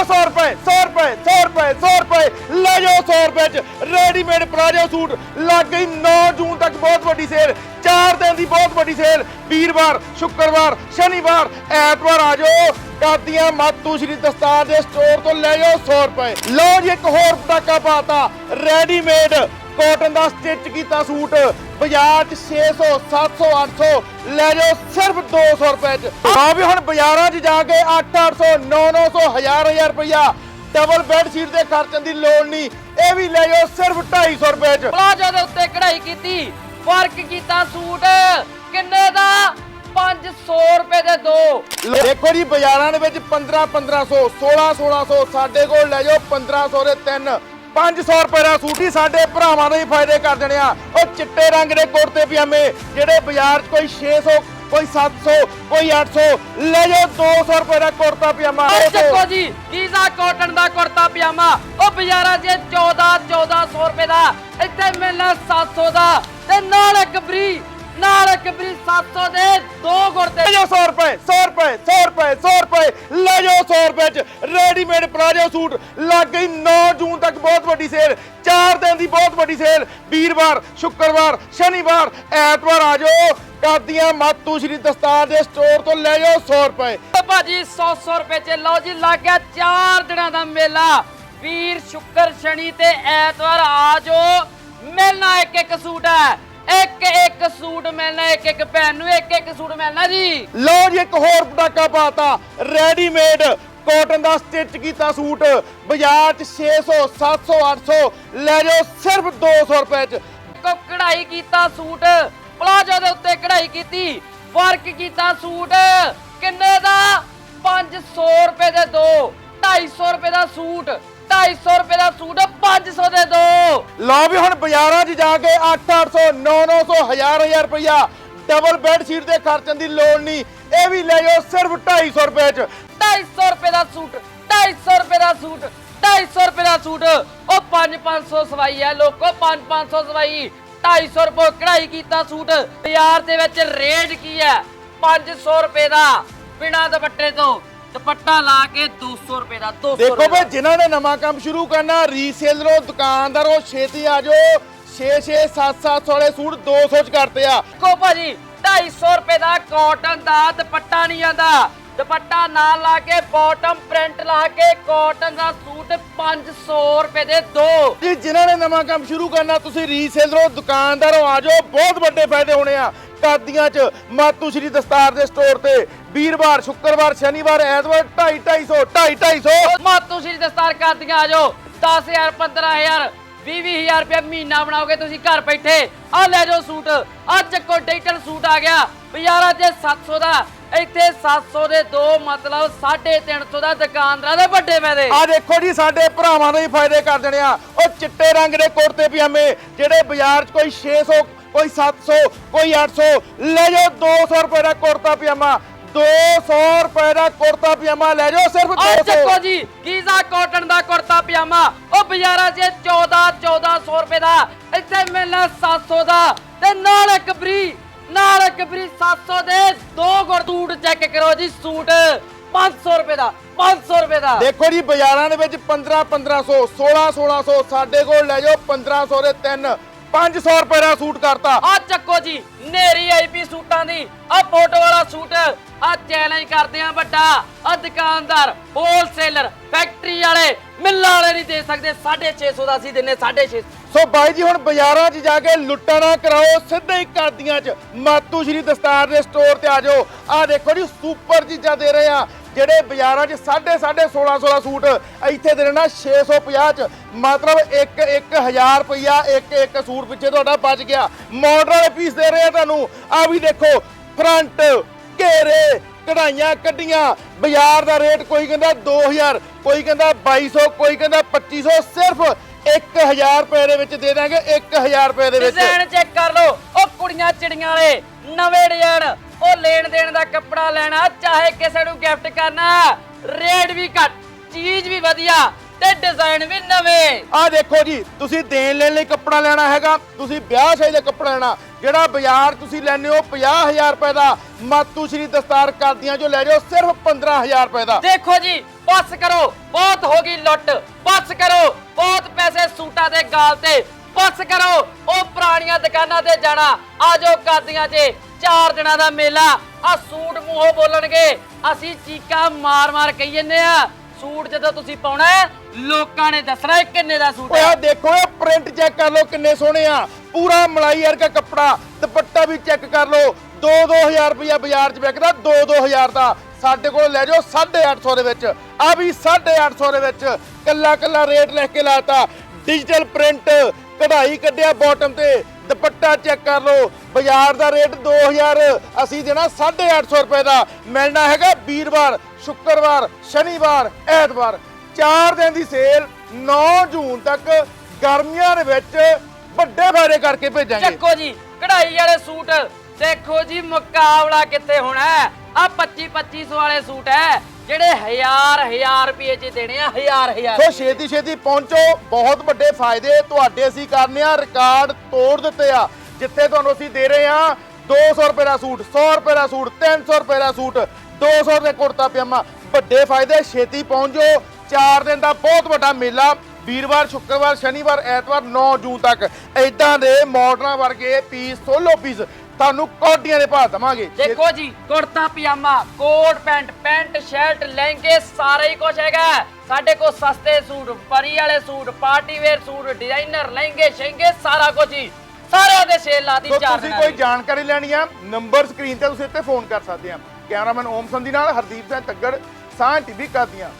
ਜਾਓ 100 ਰੁਪਏ 100 ਰੁਪਏ 100 ਰੁਪਏ 100 ਰੁਪਏ। ਲੈ ਜਾਓ 100 ਰੁਪਏ ਚ। Readymade palazzo suit. ਲੱਗ ਗਈ 9 ਜੂਨ ਤੱਕ ਬਹੁਤ ਵੱਡੀ ਸੇਲ 4 ਦਿਨ ਦੀ ਬਹੁਤ ਵੱਡੀ ਸੇਲ ਵੀਰਵਾਰ, ਸ਼ੁੱਕਰਵਾਰ, ਸ਼ਨੀਵਾਰ, ਐਤਵਾਰ ਆ ਜਾਓ। ਕਾਦੀਆਂ ਮਾਤੂ ਸ਼੍ਰੀ ਦਸਤਾਰ ਦੇ ਸਟੋਰ ਤੋਂ ਲੈ ਜਾਓ 100 ਰੁਪਏ। ਲਓ ਜੀ, ਇੱਕ ਹੋਰ ਪਟਾਕਾ ਪਾਤਾ ਰੈਡੀਮੇਡ ਕਾਟਨ ਦਾ ਸਟਿਚ ਕੀਤਾ ਸੂਟ। ਬਾਜ਼ਾਰ 'ਚ 600 700 800 ਲੈ ਜਾਓ ਸਿਰਫ 200 ਰੁਪਏ 'ਚ। ਆ ਵੀ ਹੁਣ ਬਾਜ਼ਾਰਾਂ 'ਚ ਜਾ ਕੇ 8 800 9 900 1000 1000 ਰੁਪਇਆ ਡਬਲ ਬੈੱਡ ਸ਼ੀਟ ਦੇ ਖਰਚਣ ਦੀ ਲੋੜ ਨਹੀਂ। ਇਹ ਵੀ ਲੈ ਜਾਓ ਸਿਰਫ 250 ਰੁਪਏ 'ਚ। ਪਲਾਜੋ ਦੇ ਉੱਤੇ ਕਢਾਈ ਕੀਤੀ ਫ਼ਰਕ ਕੀਤਾ ਸੂਟ। ਕਿੰਨੇ ਦਾ? 500 ਰੁਪਏ ਦੇ ਦੋ। ਦੇਖੋ ਜੀ ਬਾਜ਼ਾਰਾਂ ਦੇ ਵਿੱਚ 15 1500 16 1600 ਸਾਡੇ ਕੋਲ ਲੈ ਜਾਓ 1500 ਦੇ ਤਿੰਨ। 500 ਰੁਪਏ ਦਾ ਸੂਟ ਹੀ ਸਾਡੇ ਭਰਾਵਾਂ ਦੇ ਹੀ ਫਾਇਦੇ ਕਰ ਦੇਣੇ ਆ। ਉਹ ਚਿੱਟੇ ਰੰਗ ਦੇ ਕੁੜਤੇ ਪਜਾਮੇ ਜਿਹੜੇ ਬਾਜ਼ਾਰ 'ਚ ਕੋਈ 600 ਕੋਈ 700 ਕੋਈ 800 ਲੈ ਜਾਓ 200 ਰੁਪਏ ਦਾ ਕੁੜਤਾ ਪਜਾਮਾ। ਆ ਚੱਕੋ ਜੀ ਗੀਜ਼ਾ ਕਾਟਨ ਦਾ ਕੁੜਤਾ ਪਜਾਮਾ? ਉਹ ਬਾਜ਼ਾਰਾਂ 'ਚ 14 1400 ਰੁਪਏ ਦਾ ਇੱਥੇ ਮਿਲਣਾ 700 ਦਾ। ਤੇ ਨਾਲ ਇੱਕ ਫ੍ਰੀ ਨਾਲ ਇੱਕ ਫ੍ਰੀ 700 ਦੇ ਦੋ ਕੁੜਤੇ ਲੈ ਜਾਓ 100 ਰੁਪਏ 100 ਰੁਪਏ 100 ਰੁਪਏ 100 ਰੁਪਏ। ਲੈ ਜਾਓ 100 ਰੁਪਏ ਚ ਰੈਡੀਮੇਡ ਪਲਾਜੋ ਸੂਟ। ਲੱਗ ਗਈ 9 ਜੂਨ ਤੱਕ ਬਹੁਤ ਵੱਡੀ ਸੇਲ 4 ਦਿਨ ਦੀ ਬਹੁਤ ਵੱਡੀ ਸੇਲ ਵੀਰਵਾਰ ਸ਼ੁੱਕਰਵਾਰ ਸ਼ਨੀਵਾਰ ਐਤਵਾਰ ਆ ਜਾਓ। ਕਾਦੀਆਂ ਮਾਤੂ ਸ਼੍ਰੀ ਦਸਤਾਰ ਦੇ ਸਟੋਰ ਤੋਂ ਲੈ ਜਾਓ 100 ਰੁਪਏ। ਭਾਜੀ 100 100 ਰੁਪਏ ਚ ਲਓ ਜੀ ਲੱਗ ਗਿਆ 4 ਦਿਨਾਂ ਦਾ ਮੇਲਾ। ਵੀਰ ਸ਼ੁੱਕਰ ਸ਼ਨੀ ਤੇ ਐਤਵਾਰ ਆ ਜਾਓ। ਮਿਲਣਾ ਇੱਕ ਇੱਕ ਸੂਟ ਹੈ। ਇੱਕ ਇੱਕ ਸੂਟ ਮਿਲਣਾ ਇੱਕ ਇੱਕ ਭੈਣ ਨੂੰ ਇੱਕ ਇੱਕ ਸੂਟ ਮਿਲਣਾ ਜੀ। ਲਓ ਜੀ ਇੱਕ ਹੋਰ ਪਟਾਕਾ ਪਾਤਾ। ਰੈਡੀਮੇਡ ਕਾਟਨ ਦਾ ਸਟਿਚ ਕੀਤਾ ਸੂਟ। ਬਾਜ਼ਾਰ 'ਚ 600 700 800 ਲੈ ਜਾਓ ਸਿਰਫ 200 ਰੁਪਏ 'ਚ। ਕੋ ਕਢਾਈ ਕੀਤਾ ਸੂਟ ਪਲਾਜੋ ਦੇ ਉੱਤੇ ਕਢਾਈ ਕੀਤੀ ਵਰਕ ਕੀਤਾ ਸੂਟ। ਕਿੰਨੇ ਦਾ? 500 ਰੁਪਏ ਦੇ ਦੋ 250 ਰੁਪਏ ਦਾ ਸੂਟ। 250 ਰੁਪਏ ਦਾ ਸੂਟ 500 ਦੇ ਦੋ। ਲਓ ਵੀ ਹੁਣ ਬਾਜ਼ਾਰਾਂ 'ਚ ਜਾ ਕੇ 8-800 9-900 1000 1000 ਰੁਪਇਆ ਡਬਲ ਬੈੱਡ ਸ਼ੀਟ ਦੇ ਖਰਚਣ ਦੀ ਲੋੜ ਨਹੀਂ। ਇਹ ਵੀ ਲੈ ਜਾਓ ਸਿਰਫ 250 ਰੁਪਏ 'ਚ। 250 ਰੁਪਏ ਦਾ ਸੂਟ 250 ਰੁਪਏ ਦਾ ਸੂਟ 250 ਰੁਪਏ ਦਾ ਸੂਟ। ਉਹ 5-500 ਸਵਾਈ ਹੈ ਲੋਕੋ 5-500 ਸਵਾਈ। 250 ਰੁਪਏ ਕਢਾਈ ਕੀਤਾ ਸੂਟ। ਬਾਜ਼ਾਰ ਦੇ ਵਿੱਚ ਰੇਟ ਕੀ ਹੈ 500 ਰੁਪਏ ਦਾ ਬਿਨਾ ਦੁਪੱਟੇ ਤੋਂ। ਦੁਪੱਟਾ ਲਾ ਕੇ 200 ਰੁਪਏ ਦਾ 200 ਦੇਖੋ ਰੁਪਏ ਜਿਨ੍ਹਾਂ ਨੇ ਨਵਾਂ ਕੰਮ ਸ਼ੁਰੂ ਕਰਨਾ ਰੀਸੇਲਰੋ ਦੁਕਾਨਦਾਰੋ ਛੇਤੀ ਆ ਜਾਓ। 6-6 7-7 ਵਾਲੇ ਸੂਟ 200 ਚ ਕਰਤੇ ਆ। ਕੋ ਭਾਜੀ 250 ਰੁਪਏ ਦਾ ਕਾਟਨ ਦਾ ਦੁਪੱਟਾ ਨਹੀਂ ਆਂਦਾ ਦੁਪੱਟਾ ਨਾਲ ਲਾ ਕੇ ਬਾਟਮ ਪ੍ਰਿੰਟ ਲਾ ਕੇ ਕਾਟਨ ਦਾ ਸੂਟ 500 ਰੁਪਏ ਦੇ ਦੋ। ਜੀ ਜਿਨ੍ਹਾਂ ਨੇ ਨਵਾਂ ਕੰਮ ਸ਼ੁਰੂ ਕਰਨਾ ਤੁਸੀਂ ਰੀਸੇਲਰੋ ਦੁਕਾਨਦਾਰੋ ਆ ਜਾਓ। ਬਹੁਤ ਵੱਡੇ ਫਾਇਦੇ ਹੋਣੇ ਆ। ਕਾਦੀਆਂ ਚ। ਮਾਤੂ ਸ਼੍ਰੀ ਦਸਤਾਰ ਦੇ ਸਟੋਰ ਤੇ। ਵੀਰਵਾਰ ਸ਼ੁੱਕਰਵਾਰ ਸ਼ਨੀਵਾਰ ਐਤਵਾਰ 2.5 250 250 ਮਾਤੂ ਸ਼੍ਰੀ ਦਸਤਾਰ ਕਰਦੀਆਂ ਆ ਜਾਓ। 10000 15000 20000 ਰੁਪਏ ਮਹੀਨਾ ਬਣਾਓਗੇ ਤੁਸੀਂ ਘਰ ਬੈਠੇ। ਆ ਲੈ ਜਾਓ ਸੂਟ। ਅੱਜ ਕੋ ਡਿਜੀਟਲ ਸੂਟ ਆ ਗਿਆ। ਬਾਜ਼ਾਰਾਂ 'ਚ 700 ਦਾ ਇੱਥੇ 700 ਦੇ ਦੋ ਮਤਲਬ 350 ਦਾ ਦੁਕਾਨਦਾਰਾਂ ਦੇ ਵੱਡੇ ਫਾਇਦੇ। ਆ ਦੇਖੋ ਜੀ ਸਾਡੇ ਭਰਾਵਾਂ ਦੇ ਹੀ ਫਾਇਦੇ ਕਰ ਦੇਣੇ ਆ। ਉਹ ਚਿੱਟੇ ਰੰਗ ਦੇ ਕੁੜਤੇ ਪਜਾਮੇ ਜਿਹੜੇ ਬਾਜ਼ਾਰ 'ਚ ਕੋਈ 600 ਕੋਈ 700 ਕੋਈ 800 ਲੈ ਜਾਓ 200 ਰੁਪਏ ਦਾ ਕੁੜਤਾ ਪਜਾਮਾ। 200 ਰੁਪਏ ਦਾ ਕੁੜਤਾ ਪਜਾਮਾ ਲੈ ਜਾਓ ਸਿਰਫ ਆ 200 ਚੱਕੋ ਜੀ ਗੀਜ਼ਾ ਕਾਟਨ ਦਾ ਕੁੜਤਾ ਪਜਾਮਾ? ਉਹ ਬਾਜ਼ਾਰਾਂ 'ਚ 14 1400 ਰੁਪਏ ਦਾ। ਇੱਥੇ ਮਿਲਣਾ 700 ਦਾ। ਤੇ ਨਾਲ ਇੱਕ ਫ੍ਰੀ ਨਾਲ ਇੱਕ ਫ੍ਰੀ 700 ਦੇ। ਦੋ ਗੁਰ ਸੂਟ ਚੈੱਕ ਕਰੋ ਜੀ ਸੂਟ 500 ਰੁਪਏ ਦਾ 500 ਰੁਪਏ ਦਾ। ਦੇਖੋ ਜੀ ਬਾਜ਼ਾਰਾਂ ਦੇ ਵਿੱਚ 15 1500 16 1600 ਸਾਡੇ ਕੋਲ ਲੈ ਜਾਓ 1500 ਦੇ ਤਿੰਨ। 500 ਰੁਪਏ ਦਾ ਸੂਟ ਕਰਤਾ। ਆ ਚੱਕੋ ਜੀ ਨੇਰੀ ਆਈਪੀ ਸੂਟਾਂ ਦੀ। ਆ ਫੋਟੋ ਵਾਲਾ ਸੂਟ ਆ ਚੈਲੰਜ ਕਰਦੇ ਆ ਵੱਡਾ। ਆ ਦੁਕਾਨਦਾਰ ਹੋਲਸੇਲਰ ਫੈਕਟਰੀ ਵਾਲੇ ਮਿੱਲਾਂ ਵਾਲੇ ਨਹੀਂ ਦੇ ਸਕਦੇ। 650 ਦਾ ਅਸੀਂ ਦਿੰਨੇ 650 ਸੋ। ਬਾਈ ਜੀ ਹੁਣ ਬਾਜ਼ਾਰਾਂ 'ਚ ਜਾ ਕੇ ਲੁੱਟਾ ਨਾ ਕਰਾਓ ਸਿੱਧੇ ਹੀ ਕਾਦੀਆਂ 'ਚ। ਮਾਤੂ ਸ਼੍ਰੀ ਦਸਤਾਰ ਦੇ ਸਟੋਰ ਤੇ ਆ ਜਾਓ। ਆ ਦੇਖੋ ਜੀ ਸੁਪਰ ਚੀਜ਼ਾਂ ਦੇ ਰਹੇ ਆ। ਜਿਹੜੇ ਬਾਜ਼ਾਰਾਂ 'ਚ 16.5 16 ਸੂਟ ਇੱਥੇ ਦੇ ਦੇਣਾ 650 'ਚ, ਮਤਲਬ 1 1000 ਰੁਪਇਆ ਇੱਕ ਇੱਕ ਸੂਟ ਪਿੱਛੇ ਤੁਹਾਡਾ ਬਚ ਗਿਆ। ਮਾਡਲ ਵਾਲੇ ਪੀਸ ਦੇ ਰਹੇ ਆ ਤੁਹਾਨੂੰ। ਆ ਵੀ ਦੇਖੋ ਫਰੰਟ ਘੇਰੇ, ਕਢਾਈਆਂ, ਕੱਢੀਆਂ। ਬਾਜ਼ਾਰ ਦਾ ਰੇਟ ਕੋਈ ਕਹਿੰਦਾ 2000 ਕੋਈ ਕਹਿੰਦਾ 2200 ਕੋਈ ਕਹਿੰਦਾ 2500 ਸਿਰਫ 1000 ਰੁਪਏ ਦੇ ਵਿੱਚ ਦੇ ਦਾਂਗੇ 1000 ਰੁਪਏ ਦੇ ਵਿੱਚ। ਡਿਜ਼ਾਈਨ ਚੈੱਕ ਕਰ ਲਓ। ਉਹ ਕੁੜੀਆਂ ਚਿੜੀਆਂ ਵਾਲੇ ਨਵੇਂ ਡਿਜ਼ਾਈਨ ਉਹ ਲੈਣ ਦੇਣ ਦਾ ਕੱਪੜਾ ਲੈਣਾ ਚਾਹੇ ਕਿਸੇ ਨੂੰ ਗਿਫਟ ਕਰਨਾ ਰੇਟ ਵੀ ਘੱਟ ਚੀਜ਼ ਵੀ ਵਧੀਆ ਤੇ ਡਿਜ਼ਾਈਨ ਵੀ ਨਵੇਂ। ਆ ਦੇਖੋ ਜੀ ਤੁਸੀਂ ਦੇਣ ਲੈਣ ਲਈ ਕੱਪੜਾ ਲੈਣਾ ਹੈਗਾ ਤੁਸੀਂ ਵਿਆਹ ਸ਼ਾਦੀ ਦਾ ਕੱਪੜਾ ਲੈਣਾ ਜਿਹੜਾ ਬਾਜ਼ਾਰ ਤੁਸੀਂ ਲੈਣੇ ਹੋ 50000 ਰੁਪਏ ਦਾ ਮਾਤੂ ਸ਼੍ਰੀ ਦਸਤਾਰ ਕਰਦੀਆਂ ਜੋ ਲੈ ਜਾਓ ਸਿਰਫ 15000 ਰੁਪਏ ਦਾ। ਦੇਖੋ ਜੀ ਬਸ ਕਰੋ ਬਹੁਤ ਹੋ ਗਈ ਲੁੱਟ ਬਸ ਕਰੋ ਬਹੁਤ ਪੈਸੇ ਸੂਟਾਂ ਦੇ ਗਾਲ ਤੇ ਬਸ ਕਰੋ। ਉਹ ਪੁਰਾਣੀਆਂ ਦੁਕਾਨਾਂ ਤੇ ਜਾਣਾ। ਆਜੋ ਕਾਦੀਆਂ 'ਚ। ਚਾਰ ਦਿਨਾਂ ਦਾ ਮੇਲਾ। ਆ ਸੂਟ ਮੂੰਹੋਂ ਬੋਲਣਗੇ। ਅਸੀਂ ਚੀਕਾਂ ਮਾਰ-ਮਾਰ ਕਹੀ ਜੰਨੇ ਆ। ਸੂਟ ਜਦੋਂ ਤੁਸੀਂ ਪਾਉਣਾ ਹੈ, ਲੋਕਾਂ ਨੇ ਦੱਸਣਾ ਇਹ ਕਿੰਨੇ ਦਾ ਸੂਟ ਓਏ ਹੈ ਆਹ ਦੇਖੋ ਇਹ ਪ੍ਰਿੰਟ ਚੈੱਕ ਕਰ ਲਓ ਕਿੰਨੇ ਸੋਹਣੇ ਆ। ਪੂਰਾ ਮਲਾਈ ਵਰਗਾ ਕੱਪੜਾ। ਦੁਪੱਟਾ ਵੀ ਚੈੱਕ ਕਰ ਲਓ। 2-2000 ਰੁਪਇਆ ਬਾਜ਼ਾਰ 'ਚ ਵਿਕਦਾ 2-2000 ਦਾ। ਸਾਡੇ ਕੋਲ ਲੈ ਜਾਓ 850 ਦੇ ਵਿੱਚ। ਆ ਵੀ 850 ਦੇ ਵਿੱਚ। ਕੱਲਾ ਕੱਲਾ ਰੇਟ ਲਿਖ ਕੇ ਲਾਤਾ। ਡਿਜੀਟਲ ਪ੍ਰਿੰਟ ਕਢਾਈ ਕੱਢਿਆ ਬਾਟਮ ਤੇ। ਦੁਪੱਟਾ ਚੈੱਕ ਕਰ ਲਓ। ਬਾਜ਼ਾਰ ਦਾ ਰੇਟ 2000 ਅਸੀਂ ਦੇਣਾ 850 ਰੁਪਏ ਦਾ। ਮਿਲਣਾ ਹੈਗਾ ਵੀਰਵਾਰ, ਸ਼ੁੱਕਰਵਾਰ, ਸ਼ਨੀਵਾਰ, ਐਤਵਾਰ। 4 ਦਿਨ ਦੀ ਸੇਲ 9 ਜੂਨ ਤੱਕ ਗਰਮੀਆਂ ਦੇ ਵਿੱਚ ਵੱਡੇ ਫਾਇਦੇ ਕਰਕੇ ਭੇਜਾਂਗੇ। ਚੱਕੋ ਜੀ, ਕਢਾਈ ਵਾਲੇ ਸੂਟ। ਦੇਖੋ ਜੀ, ਮੁਕਾਬਲਾ ਕਿੱਥੇ ਹੋਣਾ ਹੈ? ਆ 25 2500 ਵਾਲੇ ਸੂਟ ਹੈ ਜਿਹੜੇ ਹਜ਼ਾਰ ਹਜ਼ਾਰ ਰੁਪਏ ਚ ਦੇਣੇ ਆ ਹਜ਼ਾਰ ਹਜ਼ਾਰ ਸੋ ਛੇਤੀ ਛੇਤੀ ਪਹੁੰਚੋ ਬਹੁਤ ਵੱਡੇ ਫਾਇਦੇ ਤੁਹਾਡੇ ਅਸੀਂ ਕਰਨੇ ਆ ਰਿਕਾਰਡ ਤੋੜ ਦਿੱਤੇ ਆ ਜਿੱਥੇ ਤੁਹਾਨੂੰ ਅਸੀਂ ਦੇ ਰਹੇ ਆ 200 ਰੁਪਏ ਦਾ ਸੂਟ 100 ਰੁਪਏ ਦਾ ਸੂਟ 300 ਰੁਪਏ ਦਾ ਸੂਟ 200 ਦੇ ਕੁੜਤਾ ਪਜਾਮਾ। ਵੱਡੇ ਫਾਇਦੇ ਛੇਤੀ ਪਹੁੰਚੋ 4 ਦਿਨ ਦਾ ਬਹੁਤ ਵੱਡਾ ਮੇਲਾ ਵੀਰਵਾਰ ਸ਼ੁੱਕਰਵਾਰ ਸ਼ਨੀਵਾਰ ਐਤਵਾਰ 9 ਜੂਨ ਤੱਕ। ਇਦਾਂ ਦੇ ਮਾਡਲਾਂ ਵਰਗੇ ਪੀਸ ਸੋਲੋ ਪੀਸ ਤੁਹਾਨੂੰ ਕੋਡੀਆਂ ਦੇ ਭਾਅ ਦਵਾਂਗੇ। ਦੇਖੋ ਜੀ kurta pyjama coat pant pant shirt ਲਹਿੰਗੇ ਸਾਰਾ ਹੀ ਕੁਝ ਹੈਗਾ। ਸਾਡੇ ਕੋਲ ਸਸਤੇ ਸੂਟ ਪਰੀ ਵਾਲੇ suit party wear suit designer ਲਹਿੰਗੇ ਸ਼ਹਿੰਗੇ ਸਾਰਾ ਕੁਝ ਹੀ। ਸਾਰਿਆਂ ਦੇ ਸੇਲ ਲਾਤੀ ਸੋ ਚਾਰ ਤੁਸੀਂ ਕੋਈ। ਜਾਣਕਾਰੀ ਲੈਣੀ ਆ ਨੰਬਰ ਸਕਰੀਨ ਤੇ ਤੁਸੀਂ ਇੱਥੇ ਫੋਨ ਕਰ ਸਕਦੇ ਆ। ਕੈਮਰਾਮੈਨ ਓਮ ਸੰਧੀ ਨਾਲ ਹਰਦੀਪ ਸਿੰਘ ਤੱਗੜ ਸਾਹ ਟੀਵੀ ਕਰਦੀਆਂ